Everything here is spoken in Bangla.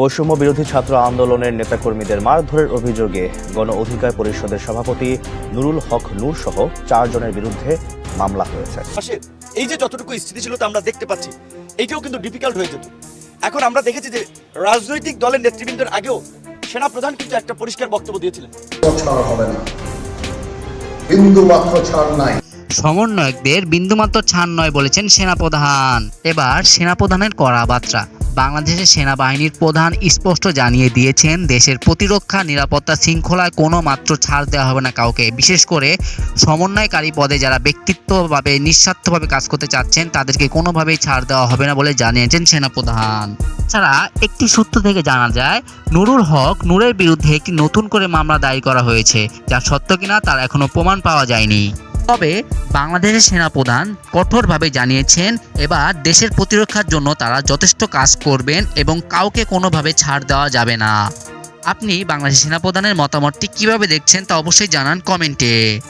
বৈষম্য বিরোধী ছাত্র আন্দোলনের নেতাকর্মীদের মারধরের অভিযোগে গণ অধিকার পরিষদের সভাপতি নুরুল হক নূর সহ চারজনের বিরুদ্ধে মামলা হয়েছে। এই যে যতটুকু স্থিতিশীলতা আমরা দেখতে পাচ্ছি এইটাও কিন্তু ডিফিকাল্ট হয়ে যেত। এখন আমরা দেখেছি যে রাজনৈতিক দলের নেতৃবৃন্দের আগেও সেনাপ্রধান কিন্তু একটা পরিষ্কার বক্তব্য দিয়েছিলেন। হবে না। বিন্দু মাত্র ছাড় নাই। সমন্বয়কদের বিন্দুমাত্র ছাড় নয় বলেছেন সেনাপ্রধান। এবার সেনাপ্রধানের করা বার্তা। বাংলাদেশের সেনাবাহিনীর প্রধান স্পষ্ট জানিয়ে দিয়েছেন, দেশের প্রতিরক্ষা নিরাপত্তা শৃঙ্খলায় কোনো মাত্র ছাড় দেওয়া হবে না কাউকে। বিশেষ করে সমন্বয়কারী পদে যারা ব্যক্তিত্বভাবে, নিঃস্বার্থভাবে কাজ করতে চাচ্ছেন, তাদেরকে কোনোভাবেই ছাড় দেওয়া হবে না বলে জানিয়েছেন সেনাপ্রধান। ছাড়া একটি সূত্র থেকে জানা যায়, নুরুল হক নূরের বিরুদ্ধে একটি নতুন করে মামলা দায়ের করা হয়েছে, যা সত্য কিনা তার এখনও প্রমাণ পাওয়া যায়নি। তবে বাংলাদেশের সেনাপ্রধান কঠোরভাবে জানিয়েছেন, এবার দেশের প্রতিরক্ষার জন্য তারা যথেষ্ট কাজ করবেন এবং কাউকে কোনোভাবে ছাড় দেওয়া যাবে না। আপনি বাংলাদেশ সেনাপ্রধানের মতামতটি কীভাবে দেখছেন তা অবশ্যই জানান কমেন্টে।